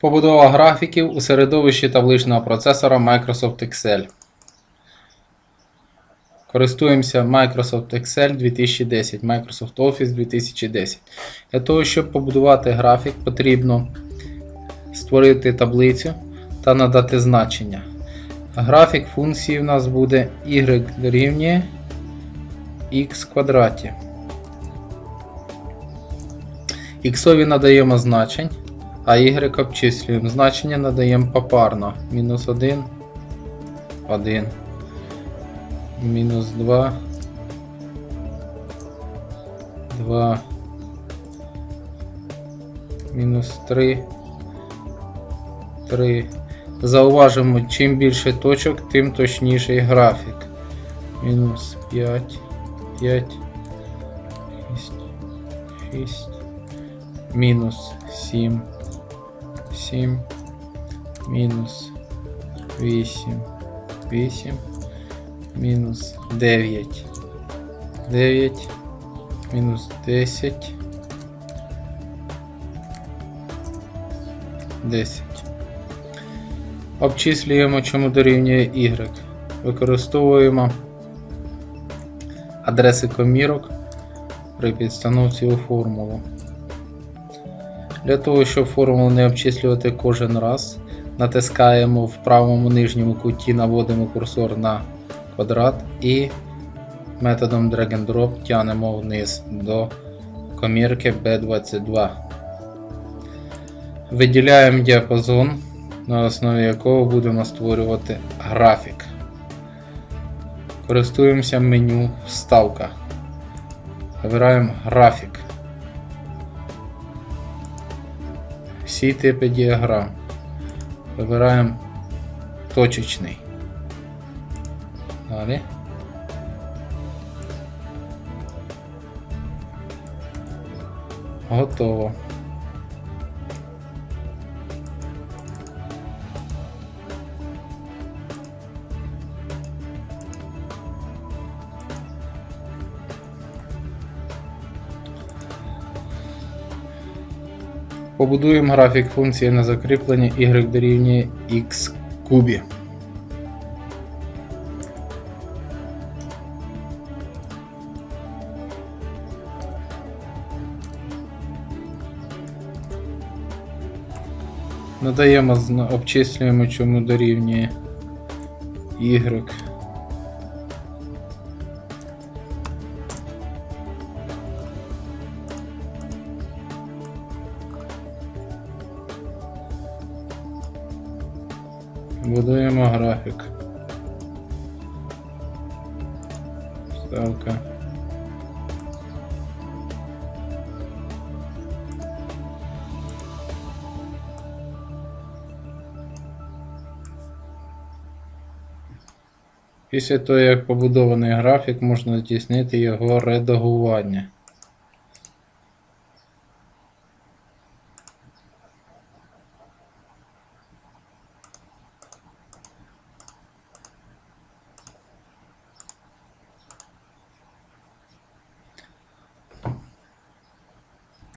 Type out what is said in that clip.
Побудова графіків у середовищі табличного процесора Microsoft Excel. Користуємося Microsoft Excel 2010, Microsoft Office 2010. Для того, щоб побудувати графік, потрібно створити таблицю та надати значення. Графік функції у нас буде y дорівнює x квадраті. Іксові надаємо значень, а y обчислюємо. Значення надаємо попарно. Мінус 1, 1, мінус 2, 2, мінус 3, 3. Зауважимо, чим більше точок, тим точніший графік. Мінус 5, 5, 6, 6, мінус 7, 7, мінус 8, 8, мінус 9, 9, мінус 10, 10. Обчислюємо, чому дорівнює y. Використовуємо адреси комірок при підстановці у формулу. Для того, щоб формулу не обчислювати кожен раз, натискаємо в правому нижньому куті, наводимо курсор на квадрат і методом drag and drop тянемо вниз до комірки B22. Виділяємо діапазон, на основі якого будемо створювати графік. Користуємося меню Вставка. Вибираємо графік. Всі типи діаграм. Вибираємо точечний. Далі. Готово. Побудуємо графік функції на закріплення y дорівнює x кубі. Надаємо, обчислюємо, чому дорівнює y. Будуємо графік. Ставка. Після того, як побудований графік, можна здійснити його редагування.